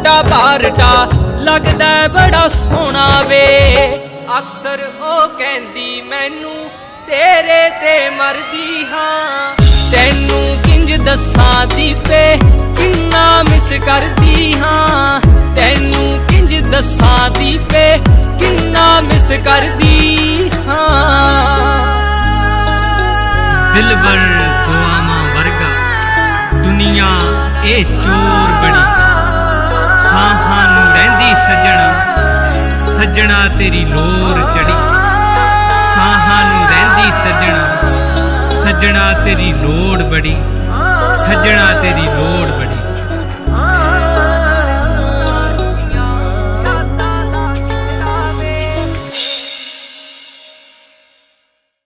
ਮੋਟਾ ਭਾਰਟਾ ਲੱਗਦਾ ਬੜਾ ਸੋਹਣਾ ਵੇ। ਅਕਸਰ ਉਹ ਕਹਿੰਦੀ, ਮੈਨੂੰ ਤੇਰੇ ਤੇ ਮਰਦੀ ਹਾਂ। ਤੈਨੂੰ ਕਿੰਜ ਦੱਸਾਂ ਦੀਪੇ, ਕਿੰਨਾ ਮਿਸ ਕਰਦੀ ਹਾਂ। ਤੈਨੂੰ ਕਿੰਜ ਦੱਸਾਂ ਦੀਪੇ, ਕਿੰਨਾ ਮਿਸ ਕਰਦੀ ਹਾਂ। ਦਿਲਬਰ ਦੁਆਵਾਂ ਵਰਗਾ ਦੁਨੀਆ ਇਹ ਚੋਰ ਸੱਜਣਾ ਤੇਰੀ ਲੋਰ ਚੜੀ। ਸਾਹਾਂ ਨੂੰ ਰਹਿੰਦੀ ਸੱਜਣਾ। ਸੱਜਣਾ ਤੇਰੀ ਲੋੜ ਬੜੀ। ਸੱਜਣਾ ਤੇਰੀ